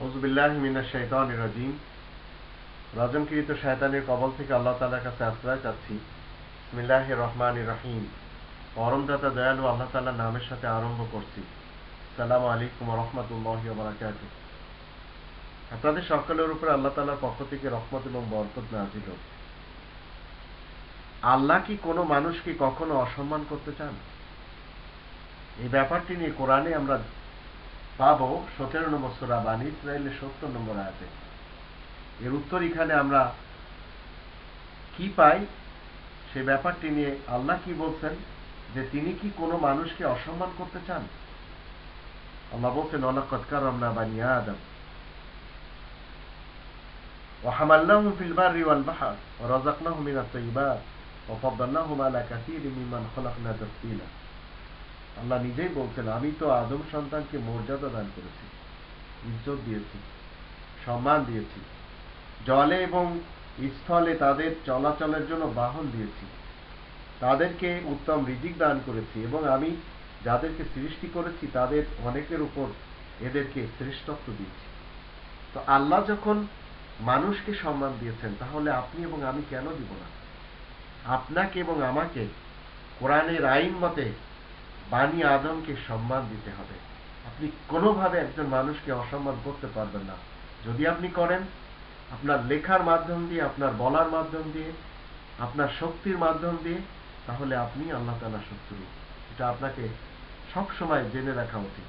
রাজিম। রজমকৃত শয়তানের কবল থেকে আল্লাহ তালার কাছে আশ্রয় চাচ্ছি। ইসমিল্লাহ রহমান রাহিম। পরমদাতা দয়ালু আল্লাহ তাল্লাহ নামের সাথে আরম্ভ করছি। সালাম আলাইকুম রহমতুল্লাহ বারাকাত আপনাদের সকলের উপরে আল্লাহ তালার পক্ষ থেকে রহমত এবং বরকত নাজিল আল্লাহ কি কোনো মানুষকে কখনো অসম্মান করতে চান? এই ব্যাপারটি নিয়ে কোরআনে আমরা পাবো সতেরো নম্বর সোরা বানি ইসরায়েলের সত্তর নম্বর আয়াতে এর উত্তর এখানে আমরা কি পাই সে ব্যাপারটি নিয়ে আল্লাহ কি বলছেন যে তিনি কি কোনো মানুষকে অসম্মান করতে চান আল্লাহ বলছেন অলাকৎকার আমরা বানিয়া আদম وحملناهم في البر والبحر ورزقناهم من الطيبات وفضلناهم على كثير ممن خلقنا تفصيلا আল্লাহ নিজেই বলছেন, আমি তো আদম সন্তানকে মর্যাদা দান করেছি, ইজ্জত দিয়েছি, সম্মান দিয়েছি, জলে এবং স্থলে তাদের চলাচলের জন্য বাহন দিয়েছি, তাদেরকে উত্তম রিজিক দান করেছি এবং আমি যাদেরকে সৃষ্টি করেছি তাদের অনেকের উপর এদেরকে শ্রেষ্ঠত্ব দিয়েছি। তো আল্লাহ যখন মানুষকে সম্মান দিয়েছেন, তাহলে আপনি এবং আমি কেন দিব না? আপনাকে এবং আমাকে কোরআনের আইন মতে বাণী আদমকে সম্মান দিতে হবে। আপনি কোনোভাবে একজন মানুষকে অসম্মান করতে পারবেন না। যদি আপনি করেন, আপনার লেখার মাধ্যম দিয়ে, আপনার বলার মাধ্যম দিয়ে, আপনার শক্তির মাধ্যম দিয়ে, তাহলে আপনি আল্লাহ তালা শত্রু। এটা আপনাকে সবসময় জেনে রাখা উচিত।